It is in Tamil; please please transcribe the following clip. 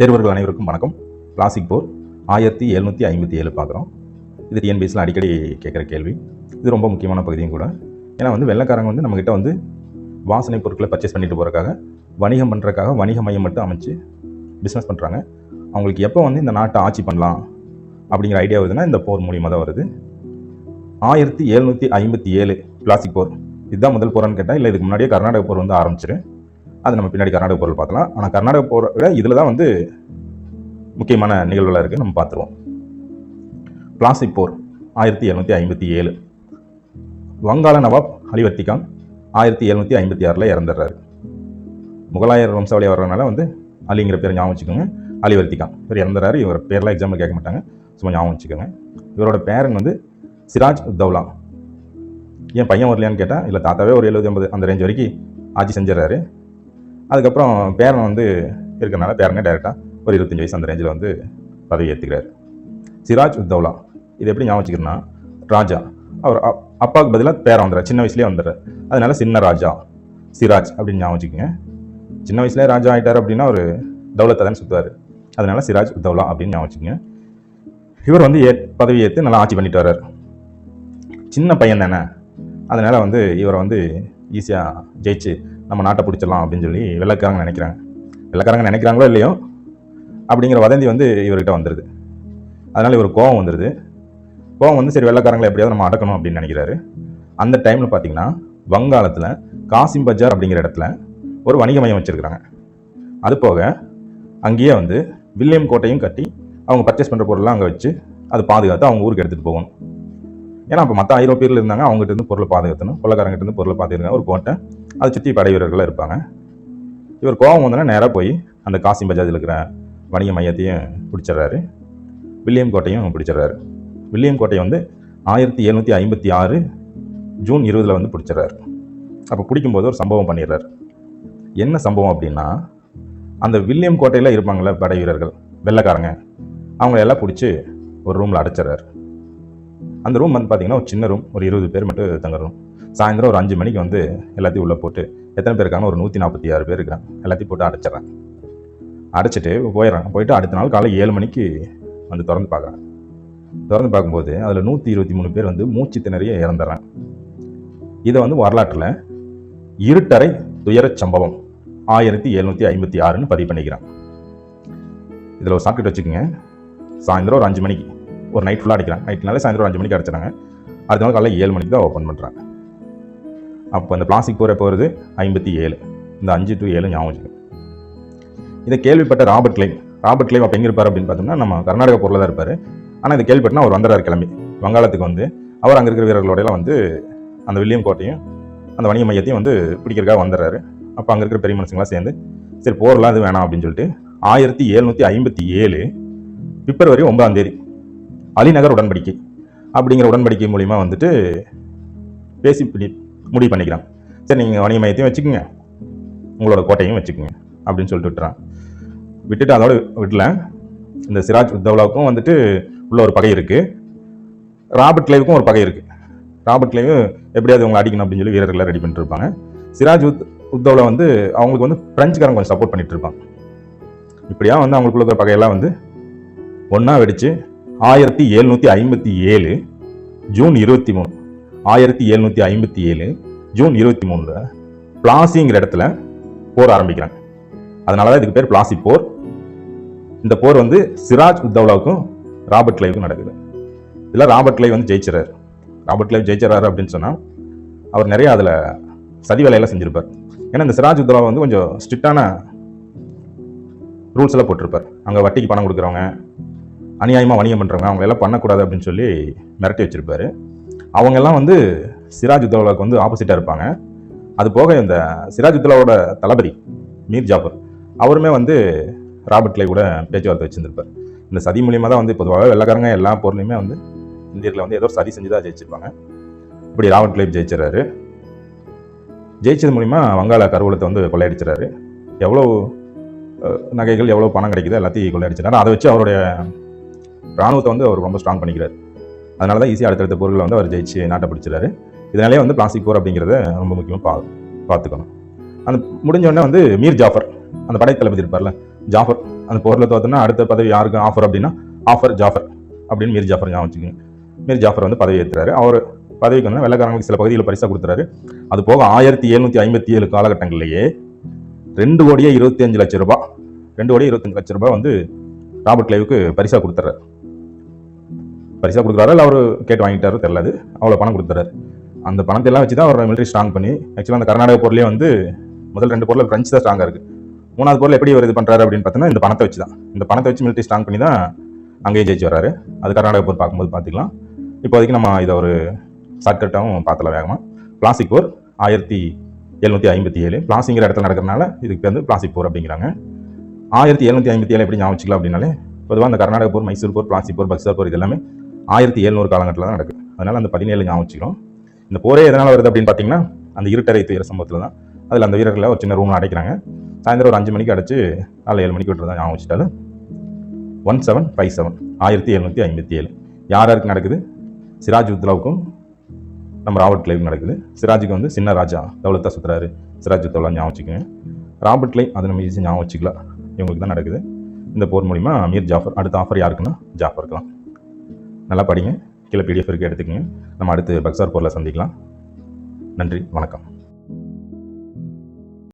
தேர்வர்கள் அனைவருக்கும் வணக்கம். கிளாசிக் போர் ஆயிரத்தி எழுநூற்றி ஐம்பத்தி ஏழு பார்க்குறோம். இது டிஎன்பிஎஸ்சில் அடிக்கடி கேட்குற கேள்வி. இது ரொம்ப முக்கியமான பகுதியும் கூட. ஏன்னா வந்து வெள்ளைக்காரங்க வந்து நம்மக்கிட்ட வந்து வாசனை பொருட்களை பர்ச்சேஸ் பண்ணிட்டு போகிறக்காக வணிகம் பண்ணுறக்காக வணிக மையம் மட்டும் அமைச்சு பிஸ்னஸ் பண்ணுறாங்க அவங்களுக்கு எப்போ வந்து இந்த நாட்டை ஆட்சி பண்ணலாம் அப்படிங்கிற ஐடியா வருதுன்னா இந்த போர் மூலியமாக தான் வருது. ஆயிரத்தி எழுநூற்றி ஐம்பத்தி ஏழு கிளாசிக் போர் இதுதான் முதல் போரான்னு கேட்டால் இல்லை இதுக்கு முன்னாடியே கர்நாடக போர் வந்து ஆரம்பிச்சிரு. அது நம்ம பின்னாடி கர்நாடக பொருள் பார்க்கலாம் ஆனால் கர்நாடக போரை விட இதில் தான் வந்து முக்கியமான நிகழ்வுகளாக இருக்குது நம்ம பார்த்துருவோம். பிளாஸ்டிக் போர் ஆயிரத்தி எழுநூற்றி ஐம்பத்தி ஏழு. வங்காள நவாப் அலிவர்த்தி கான் ஆயிரத்தி எழுநூற்றி ஐம்பத்தி ஆறில் இறந்துடுறாரு. முகலாயர் வம்சாவளி வர்றதுனால வந்து அலிங்கிற பேர் ஞாபகம் வச்சுக்கோங்க. அலிவர்த்தி கான் இவர் இறந்துறாரு இவர் பேர்லாம் எக்ஸாம்பிள் கேட்க மாட்டாங்க. சும்மா ஞாபகம் வச்சுக்கோங்க. இவரோட பேரன் வந்து சிராஜ் உத்தவ்லா என் பையன் வரலையான்னு கேட்டால் இல்லை தாத்தாவே ஒரு எழுபது ஐம்பது அந்த ரேஞ்ச் வரைக்கும் ஆட்சி செஞ்சிடறாரு. அதுக்கப்புறம் பேரன் வந்து இருக்கிறனால பேரனே டேரெக்டாக ஒரு இருபத்தஞ்சி வயசு அந்த ரேஞ்சில் வந்து பதவி ஏற்றுக்கிறார் சிராஜ் உத்தவ்லா இது எப்படி ஞாபகம் வச்சுக்கிறேன்னா ராஜா அவர் அப்பாவுக்கு பதிலாக பேரன் வந்துடுறார். சின்ன வயசுலேயே வந்துடுறார். அதனால சின்ன ராஜா சிராஜ் அப்படின்னு ஞாபகம் வச்சுக்கோங்க. சின்ன வயசுலேயே ராஜா ஆகிட்டார் அப்படின்னா ஒரு தௌலத்தை தான் சுற்றுவார் அதனால் சிராஜ் உத்தவ்லா அப்படின்னு ஞாபகம் வச்சுக்கோங்க. இவர் வந்து ஏ பதவி ஏற்று நல்லா ஆட்சி பண்ணிட்டு வர்றார். சின்ன பையன் தானே. அதனால் வந்து இவரை வந்து ஈஸியாக ஜெயிச்சு நம்ம நாட்டை பிடிச்சிடலாம் அப்படின்னு சொல்லி வெள்ளக்காரங்க நினைக்கிறாங்க. வெள்ளக்காரங்க நினைக்கிறாங்களோ இல்லையோ? அப்படிங்கிற வதந்தி வந்து இவர்கிட்ட வந்துடுது அதனால் இவர் கோவம் வந்துடுது கோவம் வந்து சரி வெள்ளைக்காரங்களை எப்படியாவது நம்ம அடக்கணும் அப்படின்னு நினைக்கிறாரு. அந்த டைமில் பார்த்தீங்கன்னா வங்காளத்தில் காசிம் பஜார் அப்படிங்கிற இடத்துல ஒரு வணிக மையம் வச்சுருக்கிறாங்க. அது போக அங்கேயே வந்து வில்லியம் கோட்டையும் கட்டி அவங்க பர்ச்சேஸ் பண்ணுற பொருள்லாம் அங்கே வச்சு அது பாதுகாத்து அவங்க ஊருக்கு எடுத்துகிட்டு போகணும். ஏன்னா இப்போ மற்ற ஐரோப்பியர்கள் இருந்தாங்க அவங்ககிட்ட இருந்து பொருளை பாதுகாத்தணும் கொள்ளக்காரங்கிட்ட இருந்து பொருளை பாதுகாங்க ஒரு கோட்டை அதை சுற்றி படை வீரர்கள்லாம் இருப்பாங்க. இவர் கோவம் வந்தோன்னா நேராக போய் அந்த காசிம் பஜாஜில் இருக்கிற வணிக மையத்தையும் பிடிச்சிடுறாரு. வில்லியம் கோட்டையும் பிடிச்சிடுறாரு. வில்லியம் கோட்டையை வந்து ஆயிரத்தி எழுநூற்றி ஐம்பத்தி ஆறு ஜூன் இருபதில் வந்து பிடிச்சிடுறாரு. அப்போ பிடிக்கும்போது ஒரு சம்பவம் பண்ணிடுறாரு. என்ன சம்பவம் அப்படின்னா அந்த வில்லியம் கோட்டையில் இருப்பாங்களே படை வீரர்கள் வெள்ளைக்காரங்க அவங்கள எல்லாம் பிடிச்சி ஒரு ரூமில் அடைச்சிடுறாரு. அந்த ரூம் வந்து பார்த்தீங்கன்னா ஒரு சின்ன ரூம் ஒரு இருபது பேர் மட்டும் தங்குறோம் சாயந்தரம் ஒரு அஞ்சு மணிக்கு வந்து எல்லாத்தையும் உள்ளே போட்டு எத்தனை பேர் இருக்காங்க ஒரு நூற்றி நாற்பத்தி ஆறு பேர் இருக்கிறாங்க. எல்லாத்தையும் போட்டு அடைச்சிட்றாங்க. அடைச்சிட்டு போயிடுறாங்க. போயிட்டு அடுத்த நாள் காலை ஏழு மணிக்கு வந்து திறந்து பார்க்குறாங்க. திறந்து பார்க்கும்போது அதில் நூற்றி இருபத்தி மூணு பேர் வந்து மூச்சு திணறிய இறந்துடுறாங்க. இதை வந்து வரலாற்றில் இருட்டறை துயரச் சம்பவம் ஆயிரத்தி எழுநூற்றி ஐம்பத்தி ஆறுன்னு பதிவு பண்ணிக்கிறான் இதில் ஒரு சாக்கெட் வச்சுக்கோங்க. சாயந்தரம் ஒரு அஞ்சு மணிக்கு. ஒரு நைட் ஃபுல்லாக அடிக்கிறாங்க. நைட்னால சாயந்தரம் அஞ்சு மணிக்கு அடிச்சிட்டாங்க அடுத்த நாள் காலையில் ஏழு மணிக்கு தான் ஓப்பன் பண்ணுறாங்க அப்போ இந்த பிளாஸ்டிக் போகிற போகிறது ஐம்பத்தி ஏழு. இந்த அஞ்சு டு ஏழு ஞாபகம் வச்சுக்கோங்க. இதை கேள்விப்பட்ட ராபர்ட் கிளைம் ராபர்ட் கிளைம் அப்போ எங்கே இருப்பார் அப்படின்னு பார்த்தோம்னா நம்ம கர்நாடக பொருளாக தான் இருப்பார். ஆனால் இதை கேள்விப்பட்டனா அவர் வந்துடுறார் கிளம்பி. வங்காளத்துக்கு வந்து. அவர் அங்கே இருக்கிற வீரர்களோடையெல்லாம் வந்து அந்த வில்லியம் கோட்டையும் அந்த வணிக மையத்தையும் வந்து பிடிக்கிறதுக்காக வந்துடுறாரு அப்போ அங்கே இருக்கிற பெரிய மனுஷங்களாம் சேர்ந்து சரி போர்லாம் அது வேணாம் அப்படின்னு சொல்லிட்டு ஆயிரத்தி எழுநூற்றி ஐம்பத்தி ஏழு பிப்ரவரி ஒன்பதாம் தேதி அலிநகர் உடன்படிக்கை அப்படிங்கிற உடன்படிக்கை மூலிமா வந்துட்டு பேசி பிடி- முடிவு பண்ணிக்கிறான். சரி நீங்கள் வணிக மையத்தையும் வச்சுக்கோங்க. உங்களோட கோட்டையும் வச்சுக்கோங்க அப்படின்னு சொல்லிட்டு விட்டுறான். விட்டுட்டு அதோட விடல. இந்த சிராஜ் உத்தவ்லாவுக்கும் வந்துட்டு உள்ள ஒரு பகை இருக்குது ராபர்ட் கிளைவுக்கும் ஒரு பகை இருக்குது ராபர்ட் கிளைவு எப்படியாவது அவங்க அடிக்கணும் அப்படின்னு சொல்லி வீரர்களை ரெடி பண்ணிட்டு இருப்பாங்க. சிராஜ் உத் உத்தவ்ல வந்து அவங்களுக்கு வந்து பிரெஞ்சுக்காரங்க கொஞ்சம் சப்போர்ட் பண்ணிட்டு இருப்பாங்க. இப்படியா வந்து அவங்களுக்குள்ள இருக்கிற பகையெல்லாம் வந்து ஒன்றா வெடித்து ஆயிரத்தி எழுநூற்றி ஐம்பத்தி ஏழு ஜூன் இருபத்தி மூணு. ஆயிரத்தி எழுநூற்றி ஐம்பத்தி ஏழு ஜூன் இருபத்தி மூணில் பிளாசிங்கிற இடத்துல போர் ஆரம்பிக்கிறாங்க. அதனால தான் இதுக்கு பேர் பிளாசி போர். இந்த போர் வந்து சிராஜ் உத்தவ்லாவுக்கும் ராபர்ட் கிளைவுக்கும் நடக்குது. இதில் ராபர்ட் கிளைவ் வந்து ஜெயிச்சிறாரு. ராபர்ட் கிளைவ் ஜெயிச்சிடறாரு அப்படின்னு சொன்னால் அவர் நிறைய அதில் சதி வேலையெல்லாம் செஞ்சுருப்பார். ஏன்னா இந்த சிராஜ் உத்தவா வந்து கொஞ்சம் ஸ்ட்ரிக்டான ரூல்ஸ் எல்லாம் போட்டிருப்பார். அங்கே வட்டிக்கு பணம் கொடுக்குறவங்க அநியாயமாக வணிகம் பண்ணுறவங்க அவங்க எல்லாம் பண்ணக்கூடாது அப்படின்னு சொல்லி மிரட்டி வச்சிருப்பாரு. அவங்கெல்லாம் வந்து சிராஜ் உத்தவ்லாவுக்கு வந்து ஆப்போசிட்டாக இருப்பாங்க. அது போக இந்த சிராஜ் உத்தலாவோட தளபதி மீர் ஜாஃபர் அவருமே வந்து ராபர்ட்லே கூட பேச்சுவார்த்தை வச்சுருந்துருப்பார். இந்த சதி மூலியமாக தான் வந்து பொதுவாக வெள்ளக்காரங்க எல்லா பொருளையுமே வந்து இந்தியர்களை வந்து ஏதோ ஒரு சதி செஞ்சு தான் ஜெயிச்சிருப்பாங்க. இப்படி ராபர்ட் கிளைவ் ஜெயிச்சிடறாரு. ஜெயிச்சது மூலிமா வங்காள கருவூலத்தை வந்து கொள்ளையடிச்சிடறாரு. எவ்வளோ நகைகள் எவ்வளோ பணம் கிடைக்குதோ எல்லாத்தையும் கொள்ளையடிச்சிடறாரு. அதை வச்சு அவருடைய ராணுவத்தை வந்து அவர் ரொம்ப ஸ்ட்ராங் பண்ணிக்கிறார். அதனால தான் ஈஸியாக அடுத்தடுத்த போர்களை வந்து அவர் ஜெயிச்சு நாட்டை பிடிச்சிறாரு இதனாலே வந்து பிளாஸ்டிக் போர் அப்படிங்கிறத ரொம்ப முக்கியமாக பா பார்த்துக்கணும். அந்த முடிஞ்சோடனே வந்து மீர் ஜாஃபர் அந்த படை தளபதி இருப்பார்ல ஜாஃபர் அந்த போரில் தோத்தோன்னா அடுத்த பதவி யாருக்கு ஆஃபர் அப்படின்னா ஆஃபர் ஜாஃபர் அப்படின்னு மீர் ஜாஃபர் ஞாபகம் வச்சுக்கோங்க. மீர் ஜாஃபர் வந்து பதவி ஏற்றுறாரு அவர் பதவிக்கு வந்து வெள்ளக்காரங்களுக்கு சில பகுதியில் பரிசாக கொடுத்துறாரு. அது போக ஆயிரத்தி எழுநூற்றி ஐம்பத்தி ஏழு காலகட்டங்களிலேயே ரெண்டு கோடியே இருபத்தி அஞ்சு லட்ச ரூபாய் ரெண்டு கோடியே இருபத்தஞ்சு லட்ச ரூபாய் வந்து ராபர்ட் கிளைவுக்கு பரிசாக கொடுத்துறாரு. பரிசாக கொடுக்குறாரு? இல்லை அவர் கேட்டு வாங்கிட்டாரு? தெரியாது அவ்வளோ பணம் கொடுத்துறாரு அந்த பணத்தை எல்லாம் வச்சு தான் அவர் மிலிட்ரி ஸ்ட்ராங் பண்ணி ஆக்சுவலாக அந்த கர்நாடக போர்லேயே வந்து முதல் ரெண்டு பொருள் ஃப்ரெஞ்சு தான் ஸ்ட்ராங்காக இருக்குது மூணாவது போரில் எப்படி அவர் இது பண்ணுறாரு அப்படின்னு பார்த்தீங்கன்னா இந்த பணத்தை வச்சு தான் இந்த பணத்தை வச்சு மிலிட்ரி ஸ்ட்ராங் பண்ணி தான் அங்கேயே ஜெயிச்சு வராரு அது கர்நாடக போர் பார்க்கும்போது பார்த்துக்கலாம். இப்போதைக்கு நம்ம இதை ஒரு ஷார்ட்கட்டாகவும் பார்த்தலாம் வேகமாக பிளாஸ்டிக் போர் ஆயிரத்தி எழுநூற்றி ஐம்பத்தி ஏழு. பிளாசிங்கிற இடத்துல நடக்கிறனால இதுக்கு வந்து பிளாஸ்டிக் போர் அப்படிங்கிறாங்க. ஆயிரத்தி எழுநூற்றி ஐம்பத்தி ஏழு எப்படி ஞாபகம் வச்சுக்கலாம் அப்படின்னாலே பொதுவாக அந்த Karnataka bore Mysore bore plastic bore Buxar bore இது எல்லாமே ஆயிரத்தி எழுநூறு காலகட்டத்தில் தான் நடக்குது. அதனால் அந்த பதினேழு ஞாபகம் வச்சுக்கிறோம். இந்த போரே எதனால் வருது அப்படின்னு பார்த்தீங்கன்னா அந்த இருட்டரை துயர சம்பவத்தில் தான். அதில் அந்த வீரர்களை ஒரு சின்ன ரூமில் அடைக்கிறாங்க. சாயந்தரம் ஒரு அஞ்சு மணிக்கு அடைச்சு நாலு ஏழு மணிக்கு விட்டுறதா ஞாபகம் வச்சுட்டாலும் ஒன் செவன் ஃபைவ் செவன் ஆயிரத்தி எழுநூற்றி ஐம்பத்தி ஏழு. யார் யாருக்கு நடக்குது? சிராஜ் உத்லாவுக்கும் நம்ம ராபர்ட் கிளைவ் நடக்குது. சிராஜுக்கு வந்து சின்ன ராஜா தௌலத்தா சுத்துறாரு. சிராஜ் உத்தவலா ஞாபகம் வச்சுக்கோங்க. ராபர்ட் கிளைவ் அதை நம்ம ஈஸி ஞாபகம் வச்சுக்கலாம். இவங்களுக்கு தான் நடக்குது. இந்த போர் மூலிமா மீர் ஜாஃபர் அடுத்த ஆஃபர் யாருக்குன்னா ஜாஃபருக்கு தான் நல்லா படிங்க. கீழே பிடிஎஃப் இருக்குது எடுத்துக்கங்க. நம்ம அடுத்து பக்சார் போரில் சந்திக்கலாம். நன்றி வணக்கம்.